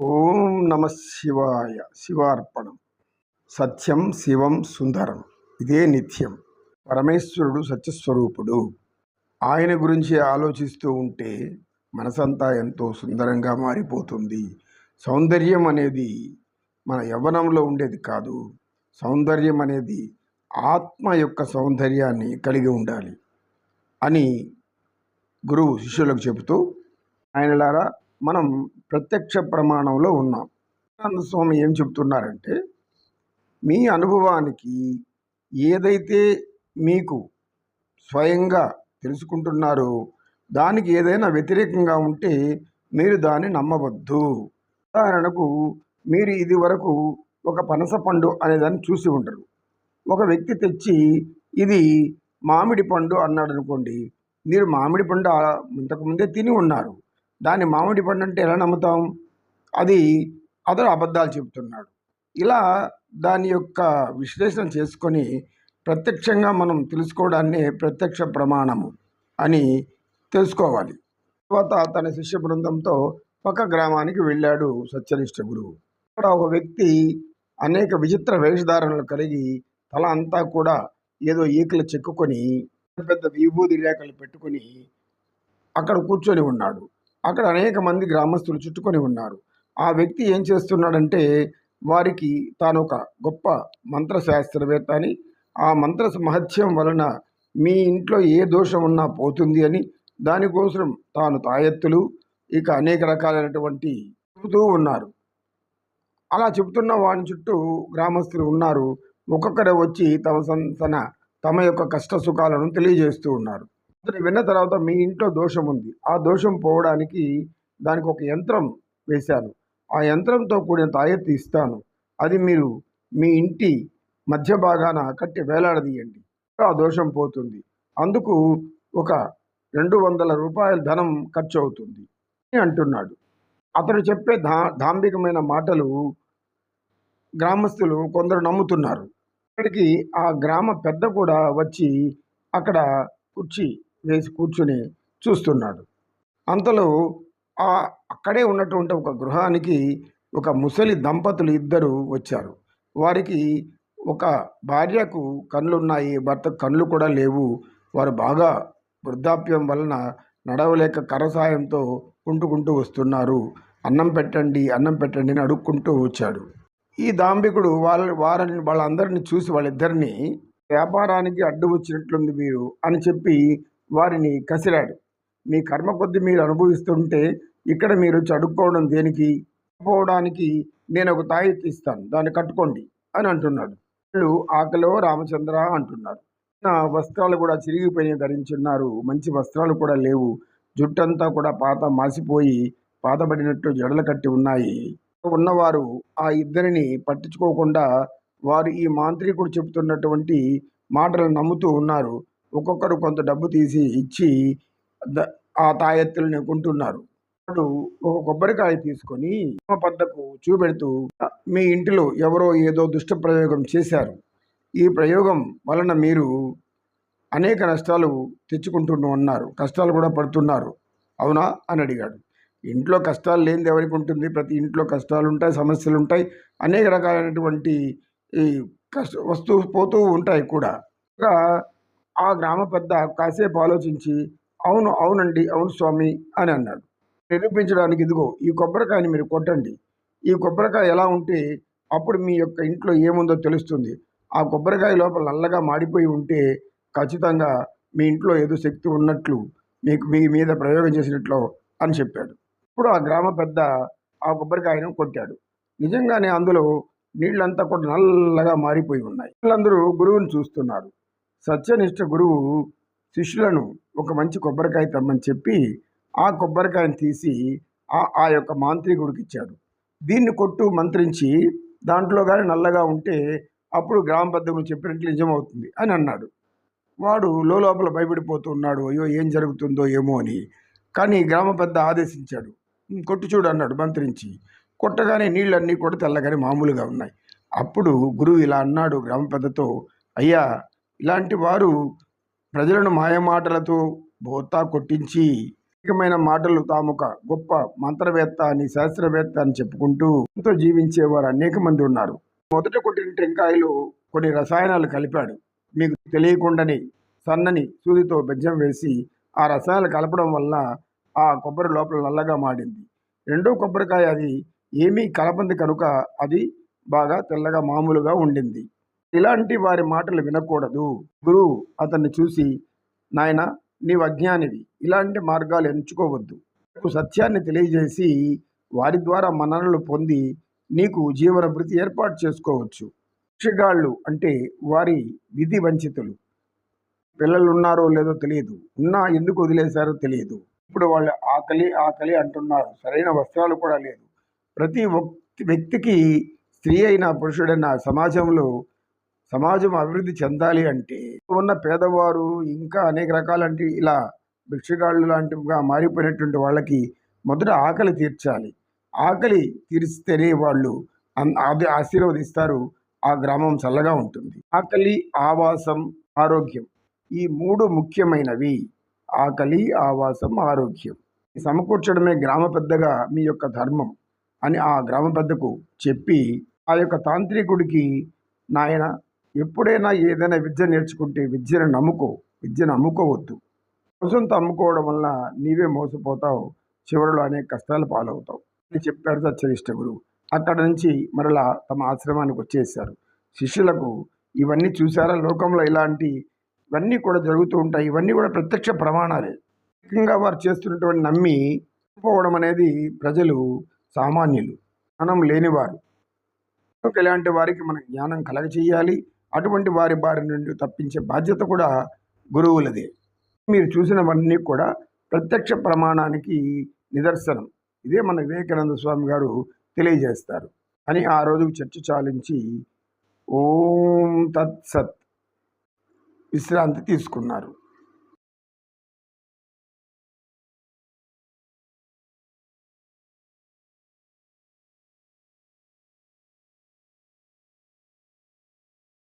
ఓం నమ శివాయ శివార్పణం. సత్యం శివం సుందరం. ఇదే నిత్యం. పరమేశ్వరుడు సత్యస్వరూపుడు. ఆయన గురించి ఆలోచిస్తూ ఉంటే మనసంతా ఎంతో సుందరంగా మారిపోతుంది. సౌందర్యం అనేది మన యవ్వనంలో ఉండేది కాదు. సౌందర్యం అనేది ఆత్మ యొక్క సౌందర్యాన్ని కలిగి ఉండాలి అని గురువు శిష్యులకు చెబుతూ ఆయనలారా మనం ప్రత్యక్ష ప్రమాణంలో ఉన్నాం. ఆనంద స్వామి ఏం చెప్తున్నారంటే మీ అనుభవానికి ఏదైతే మీకు స్వయంగా తెలుసుకుంటున్నారో దానికి ఏదైనా వ్యతిరేకంగా ఉంటే మీరు దాన్ని నమ్మవద్దు. ఉదాహరణకు మీరు ఇది వరకు ఒక పనస పండు అనేదాన్ని చూసి ఉండరు. ఒక వ్యక్తి తెచ్చి ఇది మామిడి పండు అన్నాడు అనుకోండి మీరు మామిడి పండు ఇంతకుముందే తిని ఉన్నారు. దాన్ని మామిడి పండు అంటే ఎలా నమ్ముతాం? అది అతడు అబద్ధాలు చెబుతున్నాడు. ఇలా దాని యొక్క విశ్లేషణ చేసుకొని ప్రత్యక్షంగా మనం తెలుసుకోవడాన్ని ప్రత్యక్ష ప్రమాణము అని తెలుసుకోవాలి. తర్వాత తన శిష్య బృందంతో పక్క గ్రామానికి వెళ్ళాడు సత్యనిష్ట గురువు. అక్కడ ఒక వ్యక్తి అనేక విచిత్ర వేషధారణలు కలిగి తల అంతా కూడా ఏదో ఈకలు చెక్కుకొని పెద్ద పెద్ద విభూది రేఖలు పెట్టుకొని అక్కడ కూర్చొని ఉన్నాడు. అక్కడ అనేక మంది గ్రామస్తులు చుట్టుకొని ఉన్నారు. ఆ వ్యక్తి ఏం చేస్తున్నాడంటే వారికి తాను ఒక గొప్ప మంత్రశాస్త్రవేత్త అని ఆ మంత్ర మహత్యం వలన మీ ఇంట్లో ఏ దోషం ఉన్నా పోతుంది అని దానికోసం తాను తాయెత్తులు ఇక అనేక రకాలైనటువంటి చెబుతూ ఉన్నారు. అలా చెబుతున్న వాని చుట్టూ గ్రామస్తులు ఉన్నారు. ఒక్కొక్కరే వచ్చి తమ సన్- తన తమ యొక్క కష్ట సుఖాలను తెలియజేస్తూ ఉన్నారు. విన్న తర్వాత మీ ఇంట్లో దోషం ఉంది. ఆ దోషం పోవడానికి దానికి ఒక యంత్రం వేశాను. ఆ యంత్రంతో కూడిన తాయెత్తు ఇస్తాను. అది మీరు మీ ఇంటి మధ్య భాగాన కట్టి వేలాడదీయండి. ఆ దోషం పోతుంది. అందుకు ఒక రెండు వందల రూపాయల ధనం ఖర్చు అవుతుంది అని అంటున్నాడు. అతడు చెప్పే ధా దాంభికమైన మాటలు గ్రామస్తులు కొందరు నమ్ముతున్నారు. ఇక్కడికి ఆ గ్రామ పెద్ద కూడా వచ్చి అక్కడ కూర్చి వేసి కూర్చుని చూస్తున్నాడు. అంతలో ఆ అక్కడే ఉన్నటువంటి ఒక గృహానికి ఒక ముసలి దంపతులు ఇద్దరు వచ్చారు. వారికి ఒక భార్యకు కళ్ళున్నాయి భర్తకు కళ్ళు కూడా లేవు. వారు బాగా వృద్ధాప్యం వలన నడవలేక కరసాయంతో కుంటుకుంటూ వస్తున్నారు. అన్నం పెట్టండి అన్నం పెట్టండి అని అడుక్కుంటూ వచ్చాడు. ఈ దాంబికుడు వాళ్ళ వారిని వాళ్ళందరిని చూసి వాళ్ళిద్దరినీ వ్యాపారానికి అడ్డు వచ్చినట్లుంది మీరు అని చెప్పి వారిని కసిరాడు మీ కర్మ కొద్ది మీరు అనుభవిస్తుంటే ఇక్కడ మీరు చడుక్కోవడం దేనికి? పోవడానికి నేను ఒక తాయి ఇస్తాను దాన్ని కట్టుకోండి అని అంటున్నాడు. వాళ్ళు ఆకలో రామచంద్ర అంటున్నారు. నా వస్త్రాలు కూడా చిరిగిపోయి ధరించున్నారు. మంచి వస్త్రాలు కూడా లేవు. జుట్టంతా కూడా పాత మాసిపోయి పాతబడినట్టు జడలు కట్టి ఉన్నాయి. ఉన్నవారు ఆ ఇద్దరిని పట్టించుకోకుండా వారు ఈ మాంత్రికుడు చెబుతున్నటువంటి మాటలు నమ్ముతూ ఉన్నారు. ఒక్కొక్కరు కొంత డబ్బు తీసి ఇచ్చి ఆ తాయెత్తుల్ని కొంటున్నారు. వాడు ఒక కొబ్బరికాయ తీసుకొని పద్దకు చూపెడుతూ మీ ఇంటిలో ఎవరో ఏదో దుష్ట ప్రయోగం చేశారు. ఈ ప్రయోగం వలన మీరు అనేక నష్టాలు తెచ్చుకుంటూ ఉన్నారు కష్టాలు కూడా పడుతున్నారు. అవునా? అని అడిగాడు. ఇంట్లో కష్టాలు లేనిది ఎవరికి ఉంటుంది? ప్రతి ఇంట్లో కష్టాలు ఉంటాయి సమస్యలు ఉంటాయి అనేక రకాలైనటువంటి ఈ కష్ట వస్తువు పోతూ ఉంటాయి కూడా. ఆ గ్రామ పెద్ద కాసేపు ఆలోచించి అవును అవునండి అవును స్వామి అని అన్నాడు. నిరూపించడానికి ఇదిగో ఈ కొబ్బరికాయని మీరు కొట్టండి. ఈ కొబ్బరికాయ ఎలా ఉంటే అప్పుడు మీ యొక్క ఇంట్లో ఏముందో తెలుస్తుంది. ఆ కొబ్బరికాయ లోపల నల్లగా మాడిపోయి ఉంటే ఖచ్చితంగా మీ ఇంట్లో ఏదో శక్తి ఉన్నట్లు మీకు మీ మీద ప్రయోగం చేసినట్లు అని చెప్పాడు. ఇప్పుడు ఆ గ్రామ పెద్ద ఆ కొబ్బరికాయను కొట్టాడు. నిజంగానే అందులో నీళ్ళంతా కూడా నల్లగా మారిపోయి ఉన్నాయి. వీళ్ళందరూ గురువుని చూస్తున్నారు. సత్యనిష్ట గురువు శిష్యులను ఒక మంచి కొబ్బరికాయ తమ్మని చెప్పి ఆ కొబ్బరికాయను తీసి ఆ ఆ యొక్క మాంత్రికుడికి ఇచ్చాడు. దీన్ని కొట్టు మంత్రించి దాంట్లో కానీ నల్లగా ఉంటే అప్పుడు గ్రామ పెద్దలు చెప్పినట్లు నిజమవుతుంది అని అన్నాడు. వాడు లోపల భయపడిపోతూ ఉన్నాడు. అయ్యో ఏం జరుగుతుందో ఏమో అని. కానీ గ్రామ పెద్ద ఆదేశించాడు. కొట్టు చూడు అన్నాడు మంత్రించి. కొట్టగానే నీళ్ళన్నీ కూడా తెల్లగానే మామూలుగా ఉన్నాయి. అప్పుడు గురువు ఇలా అన్నాడు గ్రామ పెద్దతో. అయ్యా ఇలాంటి వారు ప్రజలను మాయమాటలతో బోతా కొట్టించి అనేకమైన మాటలు తాము ఒక గొప్ప మంత్రవేత్త అని శాస్త్రవేత్త అని చెప్పుకుంటూ ఎంతో జీవించేవారు అనేక మంది ఉన్నారు. మొదట కొట్టిన టెంకాయలు కొన్ని రసాయనాలు కలిపాడు. మీకు తెలియకుండానే సన్నని సూదితో బెజ్జం వేసి ఆ రసాయనాలు కలపడం వల్ల ఆ కొబ్బరి లోపల నల్లగా మాడింది రెండో కొబ్బరికాయ అది ఏమీ కలపంది కనుక అది బాగా తెల్లగా మామూలుగా ఉండింది. ఇలాంటి వారి మాటలు వినకూడదు. గురువు అతన్ని చూసి నాయన నీవు అజ్ఞానివి. ఇలాంటి మార్గాలు ఎంచుకోవద్దు. నీకు సత్యాన్ని తెలియజేసి వారి ద్వారా మననలు పొంది నీకు జీవనభృతి ఏర్పాటు చేసుకోవచ్చు. భిక్షగాళ్ళు అంటే వారి విధి వంచితులు. పిల్లలు ఉన్నారో లేదో తెలియదు. ఉన్నా ఎందుకు వదిలేశారో తెలియదు. ఇప్పుడు వాళ్ళు ఆకలి ఆకలి అంటున్నారు. సరైన వస్త్రాలు కూడా లేదు. ప్రతి వ్యక్తికి స్త్రీ అయినా పురుషుడైనా సమాజంలో సమాజం అభివృద్ధి చెందాలి అంటే ఉన్న పేదవారు ఇంకా అనేక రకాలంటి ఇలా భిక్షగాళ్ళు లాంటివిగా మారిపోయినటువంటి వాళ్ళకి మొదట ఆకలి తీర్చాలి. ఆకలి తీరిస్తేనే వాళ్ళు అది ఆశీర్వదిస్తారు. ఆ గ్రామం చల్లగా ఉంటుంది. ఆకలి ఆవాసం ఆరోగ్యం ఈ మూడు ముఖ్యమైనవి. ఆకలి ఆవాసం ఆరోగ్యం. సమకూర్చడమే గ్రామ పెద్దగా మీ యొక్క ధర్మం అని ఆ గ్రామ పెద్దకు చెప్పి ఆ యొక్క తాంత్రికుడికి నాయన ఎప్పుడైనా ఏదైనా విద్య నేర్చుకుంటే విద్యను నమ్ముకో విద్యను అమ్ముకోవద్దు. మోసంతో అమ్ముకోవడం వల్ల నీవే మోసపోతావు చివరిలో అనేక కష్టాలు పాలవుతావు. అని చెప్పాడు సత్యనిష్ట గురువు. అక్కడ నుంచి మరలా తమ ఆశ్రమానికి వచ్చేసారు శిష్యులకు ఇవన్నీ చూసారా లోకంలో ఇలాంటి ఇవన్నీ కూడా జరుగుతూ ఉంటాయి. ఇవన్నీ కూడా ప్రత్యక్ష ప్రమాణాలే. ముఖ్యంగా వారు చేస్తున్నటువంటి నమ్మి పోవడం అనేది ప్రజలు సామాన్యులు. జ్ఞానం లేనివారు. ఎలాంటి ఇలాంటి వారికి మనం జ్ఞానం కలగచేయాలి అటువంటి వారి బారి నుండి తప్పించే బాధ్యత కూడా గురువులదే. మీరు చూసినవన్నీ కూడా ప్రత్యక్ష ప్రమాణానికి నిదర్శనం. ఇదే మన వివేకానంద స్వామి గారు తెలియజేస్తారు. అని ఆ రోజుకు చర్చ చాలించి ఓం తత్సత్ విశ్రాంతి తీసుకున్నారు.